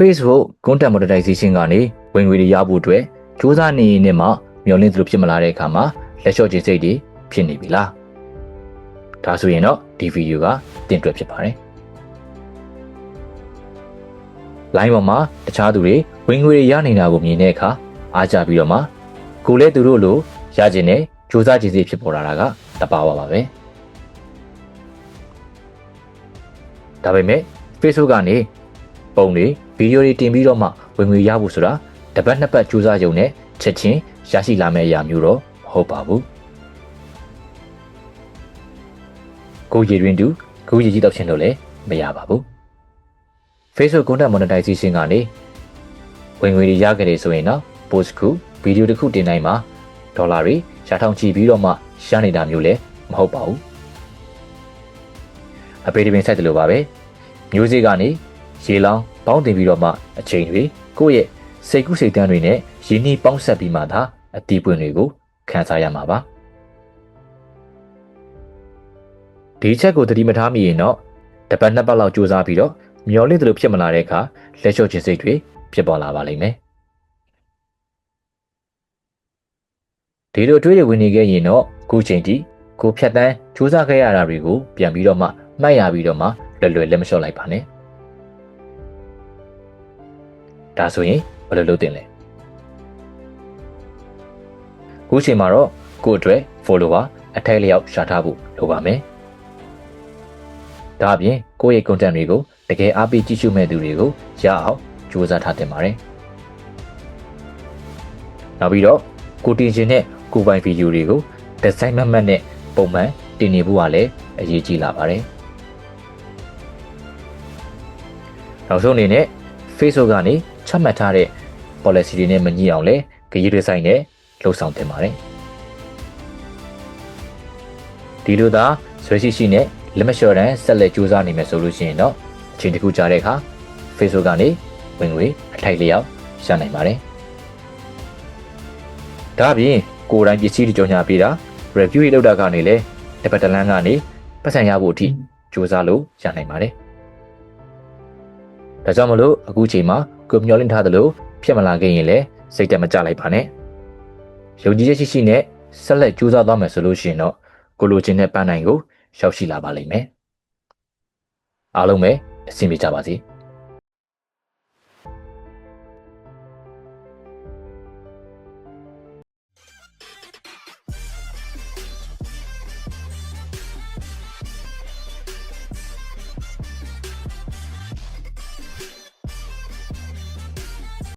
Facebook content monetization ကနေဝင်ငွေတွေရဖို့အတွက်စူးစမ်းနေရင်နဲ့မှမျှော်လင့်သလိုဖြစ်မလာတဲ့အခါမှာလက်လျှော့ခြင်းစိတ်တွေဖြစ်နေပြီလားဒါဆိုရင်တော့ဒီဗီဒီယိုကတင်တွေ့ဖြစ်ပါတယ်။ line ပေါ်မှာတခြားသူတွေဝင်ငွေတွေရနေတာကိုမြင်တဲ့အခါအားကြပြီးတော့မှကိုလည်းသူတို့လိုရခြင်းနဲ့စူးစမ်းခြင်းစိတ်ဖြစ်ပေါ်လာတာကတပါပါပါပဲ။ဒါပေမဲ့ Facebook ကနေ ပုံတွေဗီဒီယိုတွေတင်ပြီးတော့မှဝင်ငွေရဖို့ဆိုတာတစ်ပတ်နှစ်ပတ်စူးစမ်းကြုံနဲ့ချက်ချင်းရရှိလာမယ့်အရာမျိုးတော့မဟုတ်ပါဘူးကိုရည်ရင်းတူကိုရည်ကြီးတော့ချင်းတော့လည်းမရပါဘူး Facebook content monetization ကနေဝင်ငွေတွေရခဲ့တယ်ဆိုရင်တော့ post ခုဗီဒီယိုတစ်ခုတင်တိုင်းမှာဒေါ်လာတွေရှာထောင်ချီပြီးတော့မှရနေတာမျိုးလည်းမဟုတ်ပါဘူးအပေဒီပင်ဆက်တယ်လို့ပါပဲမျိုးစေ့ကနေ ရေလောင်းပေါင်းတင်ပြီးတော့မှအချိန်တွေကိုယ့်ရဲ့စိတ်ကူးစိတ်တန်းတွေနဲ့ရင်းနှီးပေါင်းဆက်ပြီးမှသာအတီးပွင့်တွေကိုခန်းစားရမှာပါဒီချက်ကိုသတိမထားမိရင်တော့တစ်ပတ်နှစ်ပတ်လောက်စူးစမ်းပြီးတော့မျောလင့်တယ်လို့ဖြစ်မလာတဲ့အခါလက်လျှော့ခြင်းစိတ်တွေဖြစ်ပေါ်လာပါလိမ့်မယ်ဒီလိုအတွေးတွေဝင်နေခဲ့ရင်တော့ခုချိန်ထိကိုဖြတ်တန်းစူးစမ်းခဲ့ရတာတွေကိုပြန်ပြီးတော့မှမှတ်ရပြီးတော့မှလွယ်လွယ်လက်မလျှော့လိုက်ပါနဲ့ ဒါဆိုရင်ဘယ်လိုလုပ်တင်လဲခုချိန်မှာတော့ကိုယ့်အတွက် follower အထိုက်လျောက်ရှာထားဖို့လိုပါမယ်ဒါအပြင်ကိုယ့်ရဲ့ content တွေကိုတကယ်အားပေးကြည့်ရှုမဲ့သူတွေကိုရအောင်စူးစမ်းထားတင်ပါတယ်နောက်ပြီးတော့ကိုတင်ရှင်နဲ့ကိုပိုင်ဗီဒီယိုတွေကိုဒီဇိုင်းမတ်မတ်နဲ့ပုံမှန်တင်နေဖို့ကလည်းအရေးကြီးလာပါတယ်နောက်ဆုံးအနေနဲ့ Facebook ကနေ ချမှတ်ထားတဲ့ policy တွေနဲ့မညီအောင်လဲဂရုတွေဆိုင်နဲ့လှုပ်ဆောင်တင်ပါတယ်ဒီလိုသာဆွဲရှိရှိနဲ့လက်မလျှော့တန်းဆက်လက်ကြိုးစားနိုင်မယ်ဆိုလို့ရှိရင်တော့အချိန်တစ်ခုကြာတဲ့အခါ Facebook ကနေဝင်ငွေအထိုက်လျောက်ရနိုင်ပါတယ်ဒါအပြင်ကိုယ်တိုင်ပစ္စည်းတွေကြော်ညာပေးတာ review တွေလုပ်တာကနေလည်းတစ်ပတ်တစ်လမ်းကနေပတ်စံရဖို့အထိကြိုးစားလို့ရနိုင်ပါတယ် ဒါကြောင့်မလို့အခုချိန်မှာကိုမျောလင့်ထားသလိုဖြစ်မလာခဲ့ရင်လည်းစိတ်တက်မကြလိုက်ပါနဲ့ယုံကြည်ချက်ရှိရှိနဲ့ဆက်လက်ကြိုးစားသွားမယ်ဆိုလို့ရှိရင်တော့ကိုလိုချင်တဲ့ပန်းနိုင်ကိုရောက်ရှိလာပါလိမ့်မယ်အားလုံးပဲအဆင်ပြေကြပါစေ။